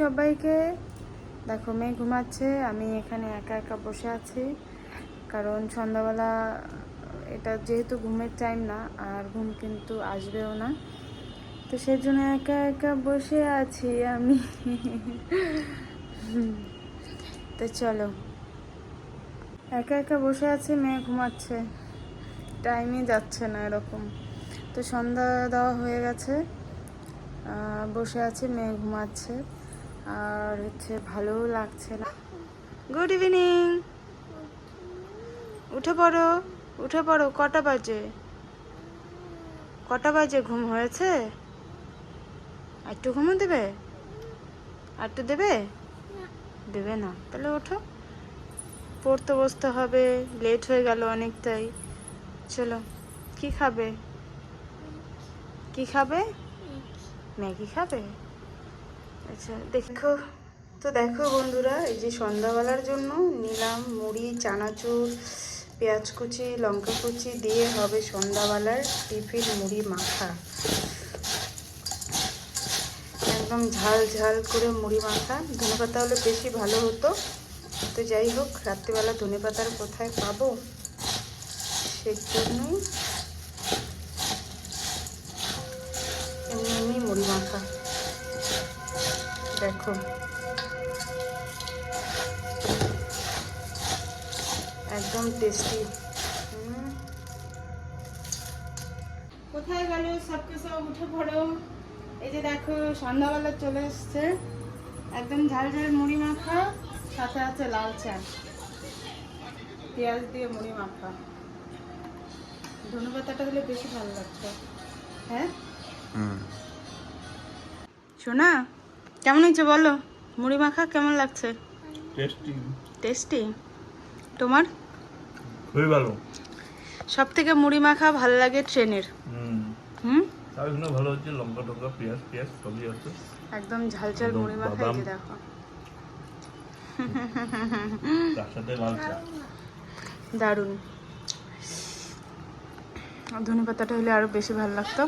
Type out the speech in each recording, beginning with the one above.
সবাইকে। দেখো, মেয়ে ঘুমাচ্ছে, আমি এখানে একা একা বসে আছি। কারণ সন্ধ্যাবেলা, এটা যেহেতু ঘুমের টাইম না, আর ঘুম কিন্তু আসবেও না। তো সেই জন্য একা একা বসে আছি আমি। তো চলো। একা একা বসে আছি, মেয়ে ঘুমাচ্ছে। টাইমই যাচ্ছে না এরকম। তো সন্ধ্যা দেওয়া হয়ে গেছে। বসে আছি, মেয়ে ঘুমাচ্ছে। আর হচ্ছে ভালোও লাগছে না। গুড ইভিনিং উঠে পড়ো উঠে পড়ো, কটা বাজে? কটা বাজে ঘুম হয়েছে? একটু ঘুমো দেবে? একটু দেবে? দেবে না। তাহলে ওঠো। পড়তে বসতে হবে লেট হয়ে গেল অনেকটাই। চলো, কি খাবে? কি খাবে? ম্যাগি খাবে? আচ্ছা দেখো, তো দেখো বন্ধুরা, এই যে সন্ধ্যাবেলার জন্য নিলাম মুড়ি, চানাচুর, পেঁয়াজ কুচি, লঙ্কা কুচি দিয়ে হবে সন্ধ্যাবেলার টিফিন মুড়ি মাখা। একদম ঝাল ঝাল করে মুড়ি মাখা। ধনে পাতা হলে বেশি ভালো হতো। তো যাই হোক, রাত্রিবেলা ধনে পাতার কোথায় পাবো? সেই জন্যই দেখো একদম টেস্টি কোথায় গেল? সবকে সব উঠে পড়ো। এই যে দেখো সন্ধ্যাবেলা চলে এসছে। একদম ঝাল ঝাল মুড়ি মাখা সাথে আছে লাল চা। পেঁয়াজ দিয়ে মুড়ি মাখা। ধনে পাতাটা হলে বেশি ভালো লাগছে। হ্যাঁ? শোনা কেমন হয়েছে বলো? মুড়ি মাখা কেমন লাগছে? টেস্টি টেস্টি তোমার? খুবই ভালো। সব থেকে মুড়ি মাখা ভালো লাগে ট্রেনের। হুম। হুম? তার জন্য ভালো হচ্ছে লঙ্কা টঙ্কা পেঁয়াজ পেঁয়াজ সবই আছে। একদম ঝাল ঝাল মুড়ি মাখা এই দেখো। তার সাথে লাল চা। দারুণ। ধনে পাতাটা হলে আরও বেশি ভালো লাগতো।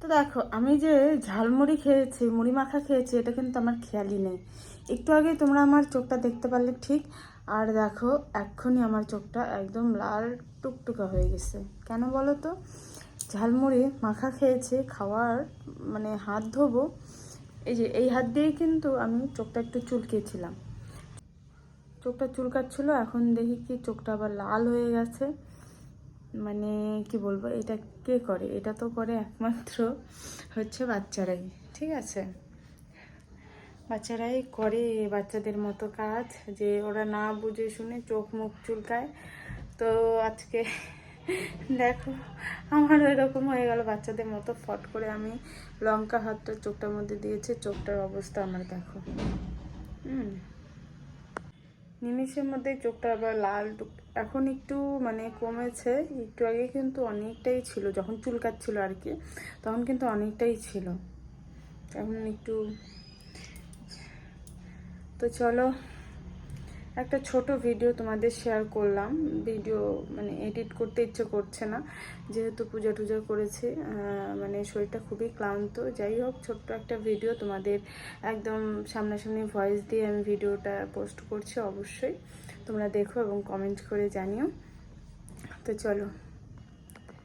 তো দেখো, আমি যে ঝালমুড়ি খেয়েছি, মুড়ি মাখা খেয়েছি, এটা কিন্তু আমার খেয়ালই নেই। একটু আগে তোমরা আমার চোখটা দেখতে পারলে ঠিক। আর দেখো, এক্ষুনি আমার চোখটা একদম লাল টুকটুকা হয়ে গেছে। কেন বলো তো? ঝালমুড়ি মাখা খেয়েছি, খাওয়ার মানে হাত ধোবো। এই যে, এই হাত দিয়েই কিন্তু আমি চোখটা একটু চুলকিয়েছিলাম। চোখটা চুলকাচ্ছিল, এখন দেখি কি চোখটা আবার লাল হয়ে গেছে। মানে কি বলব, এটা কে করে? এটা তো করে একমাত্র হচ্ছে বাচ্চারাই, ঠিক আছে? বাচ্চারাই করে বাচ্চাদের মতো কাজ যে ওরা না বুঝে শুনে চোখ মুখ চুলকায়। তো আজকে দেখো আমার এরকম হয়ে গেল, বাচ্চাদের মতো ফট করে আমি লঙ্কা হাতটা চোখটার মধ্যে দিয়েছি, চোখটার অবস্থা আমার দেখো। হুম। নিমিষের মধ্যে চোখটা আবার লাল এখন একটু মানে কমেছে, একটু আগে কিন্তু অনেকটাই ছিল, যখন চুলকাচ্ছিল আর কি, তখন কিন্তু অনেকটাই ছিল। এখন একটু তো চলো একটা ছোট ভিডিও তোমাদের শেয়ার করলাম। ভিডিও মানে এডিট করতে ইচ্ছে করছে না। যেহেতু পূজা টুজা করেছে মানে শরীরটা খুবই ক্লান্ত। যাই হোক, ছোট্ট একটা ভিডিও তোমাদের একদম সামনাসামনি ভয়েস দিয়ে আমি ভিডিওটা পোস্ট করছি অবশ্যই। তোমরা দেখো এবং কমেন্ট করে জানিও। তো চলো।